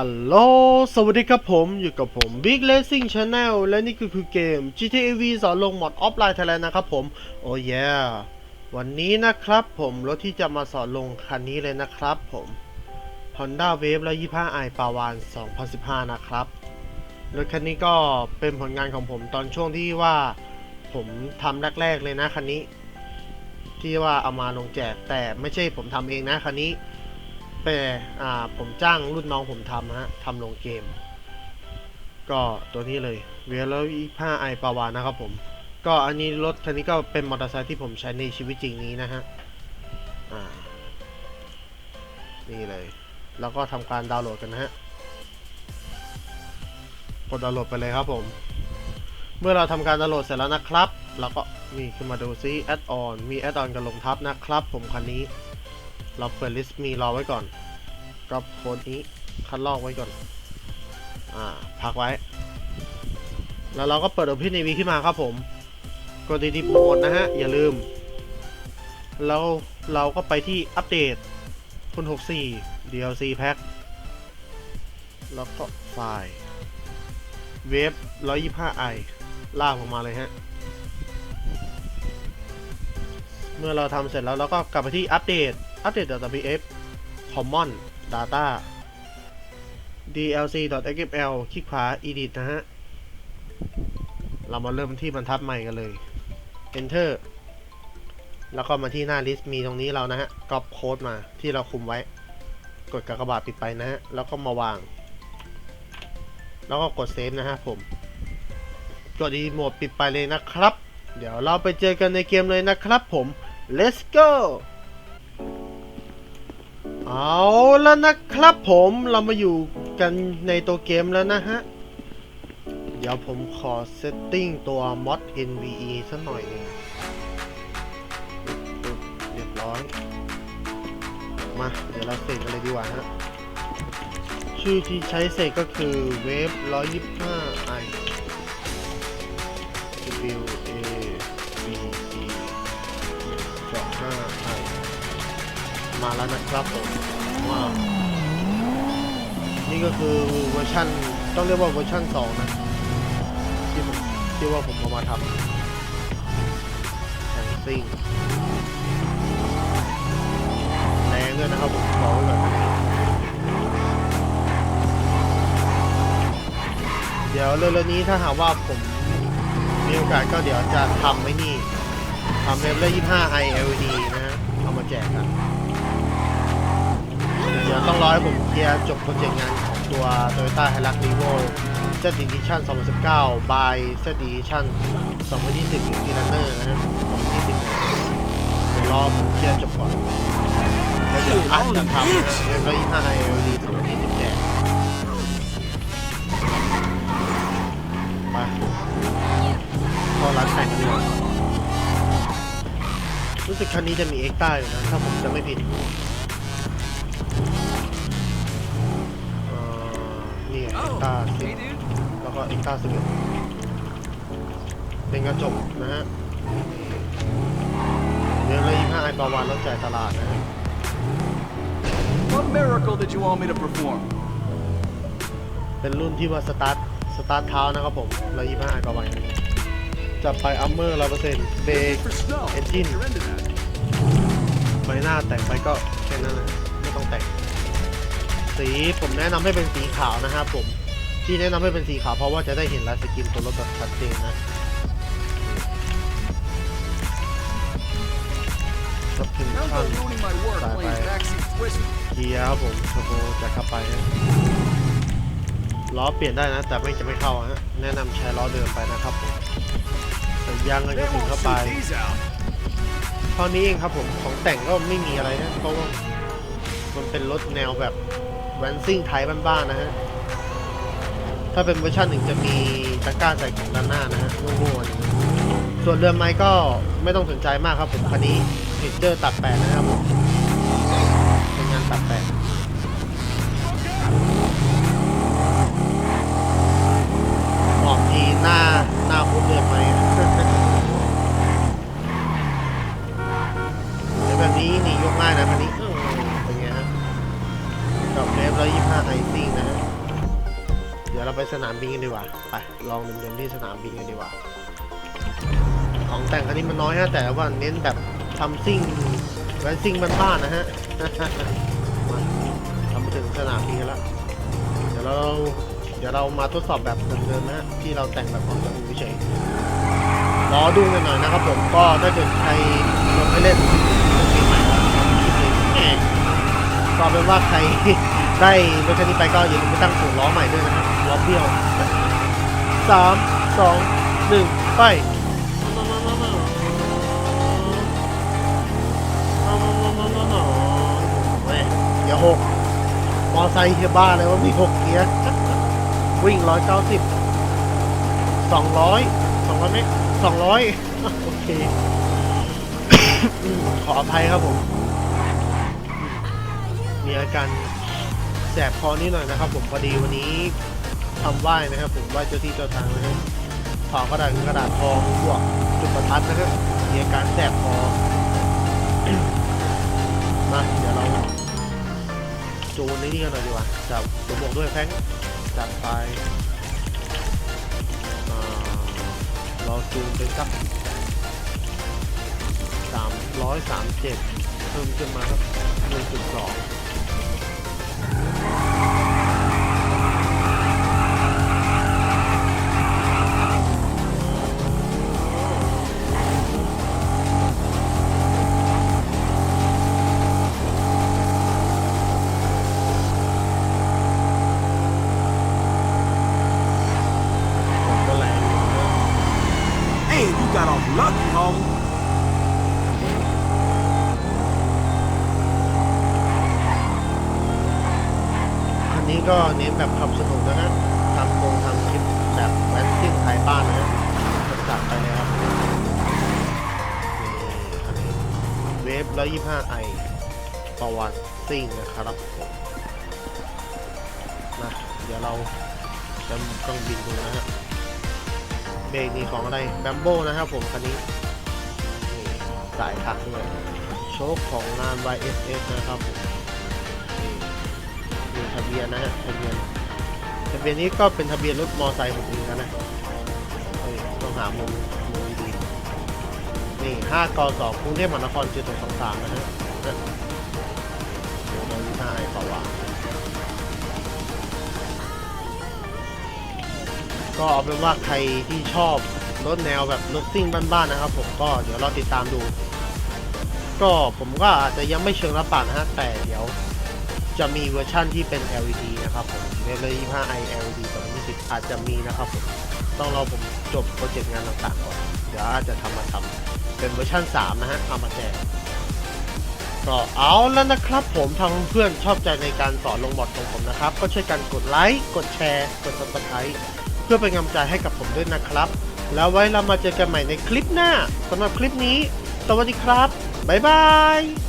ฮัลโหล สวัสดีครับผมอยู่กับผม Big Racing Channel และนี่ก็คือเกม GTA V สอนลงหมดออฟไลน์ไทยแลนด์นะครับผม โอ้ยวันนี้นะครับผมรถที่จะมาสอนลงคันนี้เลยนะครับผม Honda Wave 125 i ปาวาน2015 นะครับ รถคันนี้ก็เป็นผลงานของผมตอนช่วงที่ว่าผมทำแรก ๆ เลยนะคันนี้ ที่ว่าเอามาลงแจกแต่ไม่ใช่ผมทำเองนะคันนี้ แต่อ่าผมจ้างรุ่นน้องผมทำฮะทำลงเกม ก็ตัวนี้เลยเวียแล้วอีผ้าไอปาวานะครับผม ก็อันนี้รถคันนี้ก็เป็นมอเตอร์ไซค์ที่ผมใช้ในชีวิตจริงนี้นะฮะอ่านี่เลย แล้วก็ทำการดาวน์โหลดกันนะฮะกดดาวน์โหลดไปเลยครับผม เมื่อเราทำการดาวน์โหลดเสร็จแล้วนะครับ เราก็นี่ขึ้นมาดูซิแอดออนมีแอดออนกับลงทับนะครับ ผมคันนี้ เราเปิดลิสต์มีรอไว้ก่อนก็โค้ดนี้คัดลอกไว้ก่อน อ่า พักไว้ แล้วเราก็เปิด Open AV ขึ้นมาครับผม กดดีๆโปรโมทนะฮะ อย่าลืม แล้วเราก็ไปที่อัปเดตคุณ64 DLC Pack แล้วก็ไฟล์เวฟ 125i ลากออกมาเลยฮะ เมื่อเราทำเสร็จแล้วเราก็กลับไปที่อัปเดต อัปเดต .wf common data dlc.xml คลิกขวา edit นะฮะ เรามาเริ่มที่บรรทัดใหม่กันเลย enter แล้วก็มาที่หน้า list มีตรงนี้เรานะฮะก๊อปโค้ดมาที่เราคุมไว้ กดกากบาทปิดไปนะฮะ แล้วก็มาวาง แล้วก็กดเซฟนะฮะผม กดดีโหมดปิดไปเลยนะครับ เดี๋ยวเราไปเจอกันในเกมเลยนะครับผม let's go เอาแล้วนะครับผมเรามาอยู่กันในตัวเกมแล้วนะฮะ เดี๋ยวผมขอเซตติ้งตัว mod nve สักหน่อยหนึงเรียบร้อย มา เดี๋ยวเราเสกกันเลยดีกว่าฮะ ชื่อที่ใช้เสกก็คือ wave 125 i w a v e 25 มาแล้วนะครับผมว้าวนี่ก็คือเวอร์ชันต้องเรียกว่าเวอร์ชัน2นะที่ผมที่ว่าผมเอามาทำแข่งซิ่งแรงด้วยนะครับผมบอกไว้ก่อนเดี๋ยวเร็วๆนี้ถ้าหากว่าผมมีโอกาสก็เดี๋ยวจะทำไว้นี่ทำเว็บละ25 i l d นะฮะเอามาแจกกัน เดี๋ยวต้องรอให้ผมเคลียร์จบโปรเจกต์งานของตัว Toyota Hilux Revo Z Edition 2019 by Z Edition 2020 City Runner นะฮะ2020เดี๋ยวรอผมเคลียร์จบก่อนแล้วเดี๋ยวอาจจะทำนะเว็บละ25 i LED 2020แจกไปเข้าร้านแต่งกันรู้สึกคันนี้จะมีเอ็กต้าอยู่นะ ถ้าผมจะไม่ผิด ต้าสิแล้วก็เอ็กต้าสิบเอ็ดเป็นกระจกนะฮะเดือนละยี่ห้าไอประวันแล้วจ่ายตลาดนะฮะ What miracle did you want me to perform? เป็นรุ่นที่ว่าสตาร์ทสตาร์ทเท้านะครับผมละยี่ห้าไอประวันจะไปอัมเมอร์ร้อยเปอร์เซ็นต์เบรก For snow. Engine. You're into that. ใบหน้าแต่งไปก็แค่นั้นแหละไม่ต้องแต่งสีผมแนะนำให้เป็นสีขาวนะครับผม ที่แนะนำให้เป็นสีขาวเพราะว่าจะได้เห็นลายสกินตัวรถแบบชัดเจนนะกับถึง Now ขั้น you're ruining my work Bye, playing bye. backseat twist. เกียร์ครับผมเทอร์โบจะเข้าไปนะล้อเปลี่ยนได้นะ แต่ไม่จะไม่เข้าฮะแนะนำใช้ล้อเดิมไปนะครับผมแต่ยางก็จะถึงเข้าไปเท่านี้เองครับผมของแต่งก็ไม่มีอะไรนะเพราะว่ามันเป็นรถแนวแบบแวนซิ่งไทยบ้านๆนะฮะ ถ้าเป็นเวอร์ชันหนึ่งจะมีตะกร้าใส่ของด้านหน้านะฮะโง่ๆส่วนเรือไม้ก็ไม่ต้องสนใจมากครับผมคันนี้เทคเจอร์ตัดแปดนะครับผมเป็นงานตัดแปดหอมทีหน้าหน้าคุ้มเรือไม้เดี๋ยวแบบนี้นี่ยกง่ายนะคันนี้เออเป็นไงฮะกับเวฟร้อยยี่ห้าไอซิ่งนะฮะ ดี๋ยวเราไปสนามบินกันดีกว่า ไปลองเดินๆที่สนามบินกันดีกว่า ของแต่งคันนี้มันน้อยฮะแต่ว่าเน้นแบบทำซิ่งแวนซิ่งบ้านๆนะฮะมาทำถึงสนามบินกันแล้วเดี๋ยวเราเดี๋ยวเรามาทดสอบแบบเดิมๆนะฮะที่เราแต่งแบบของตัวเองเฉยรอดูกันหน่อยนะครับผมก็ถ้าเกิดใครลงไปเล่นปีใหม่แล้วทำคลิปนี้แหม่ก็เป็นว่าใครได้รถคันนี้ไปก็อย่าลืมไปตั้งศูนย์ล้อใหม่ด้วยนะครับ ล้อเบี้ยวสามสองหนึ่งไปเว้ยอย่าหกมอไซค์เฮียบ้าเลยว่ามีหกเกียร์วิ่งร้อยเก้าสิบสองร้อยสองร้อยเมตรสองร้อยโอเค ขออภัยครับผม มีอาการแสบคอนิดหน่อยนะครับผมพอดีวันนี้ คำไหว้นะครับ ผมไหว้เจ้าที่เจ้าทางนะครับเผากระดาษกระดาษทองพวกจุดประทัดนะครับมีอาการแสบคอมาเดี๋ยวเราจูนในนี้กันหน่อยดีกว่าจับสมบวกด้วยแพงจัดไปเราจูนไปสักสามเจ็ดเพิ่มขึ้นมาครับ1.2 got off lucky, homie. คันนี้ก็เน้นแบบขับสนุกนะฮะทำโครงทำคลิปแบบแวนซิ่งท้ายบ้านนะฮะจัดไปเลยครับนี่คันนี้เวฟ125ไอประวัติซิ่งนะครับผมนะเดี๋ยวเราจะกล้องบินดูนะฮะเบ รกนี่ของอะไรแบมโบนะครับผมคันนี้สายถักด้วยโชคของงาน YSS นะครับผมนี่มีทะเบียนนะฮะทะเบียนทะเบียนนี้ก็เป็นทะเบียนรถมอไซค์ผมเองนะต้องหามุมมุมดีนี่5กสกรุงเทพมหานครเจ็ดสองสามนะฮะนะเดี๋ยวเราดูหน้าไอ้ต่อว่า ก็เอาเป็นว่าใครที่ชอบรถแนวแบบรถซิ่งบ้านๆนะครับ ผมก็เดี๋ยวเราติดตามดู ก็ผมก็อาจจะยังไม่เชิงรับปากนะฮะแต่เดี๋ยวจะมีเวอร์ชั่นที่เป็น LED นะครับผมเวลย 25i LED 2020อาจจะมีนะครับผมต้องรอผมจบโปรเจกต์งานต่างๆก่อนเดี๋ยวอาจจะทำมาทำเป็นเวอร์ชั่น 3 นะฮะเอามาแจกก็เอาแล้วนะครับผมทางเพื่อนชอบใจในการสอนลงบอร์ดของผมนะครับ ก็ช่วยกันกดไลค์ กดแชร์ กด subscribe เพื่อเป็นกำลังใจให้กับผมด้วยนะครับ แล้วไว้เรามาเจอกันใหม่ในคลิปหน้าสำหรับคลิปนี้ สวัสดีครับ บ๊ายบาย